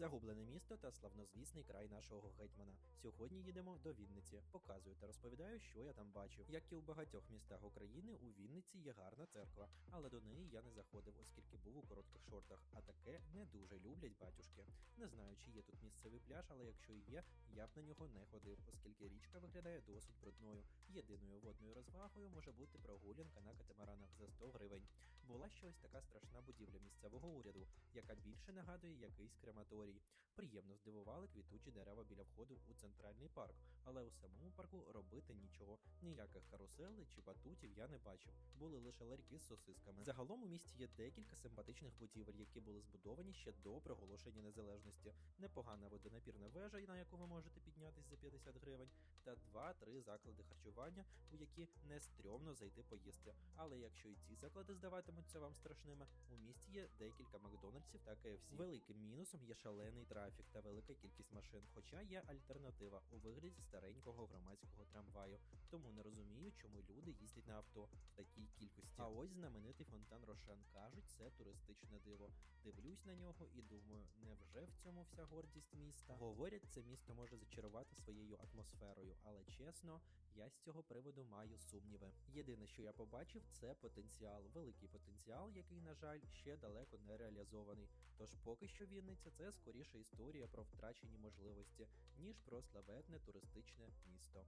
Загублене місто та славнозвісний край нашого гетьмана. Сьогодні їдемо до Вінниці. Показую та розповідаю, що я там бачив. Як і у багатьох містах України, у Вінниці є гарна церква, але до неї я не заходив, оскільки був у коротких шортах. А таке не дуже люблять батюшки. Не знаю, чи є тут місцевий пляж, але якщо і є, я б на нього не ходив, оскільки річка виглядає досить брудною. Єдиною водною розвагою може бути прогулянка на катамаранах за 100 гривень. Була ще ось така страшна будівля уряду, яка більше нагадує якийсь крематорій. Приємно здивували квітучі дерева біля входу у центральний парк, але у самому парку робити нічого. Ніяких каруселей чи батутів я не бачив. Були лише ларьки з сосисками. Загалом у місті є декілька симпатичних будівель, які були збудовані ще до проголошення незалежності. Непогана водонапірна вежа, на яку ви можете піднятись за 50 гривень, та 2-3 заклади харчування, у які не стрьомно зайти поїсти. Але якщо і ці заклади здаватимуться вам страшними, у місті є декілька Макдональдсів та KFC. Великим мінусом є шалений трафік та велика кількість машин, хоча є альтернатива у вигляді старенького громадського трамваю. Тому не розумію, чому люди їздять на авто в такій кількості. А ось знаменитий фонтан Рошен кажуть, це туристичне диво. Дивлюсь на нього і думаю, невже в цьому вся гордість міста? Говорять, це місто може зачарувати своєю атмосферою, але чесно, я з цього приводу маю сумніви. Єдине, що я побачив, це потенціал, великий потенціал, який, на жаль, ще далеко не реалізований. Тож поки що Вінниця це скоріше історія про втрачені можливості, ніж про славетне туристичне місто.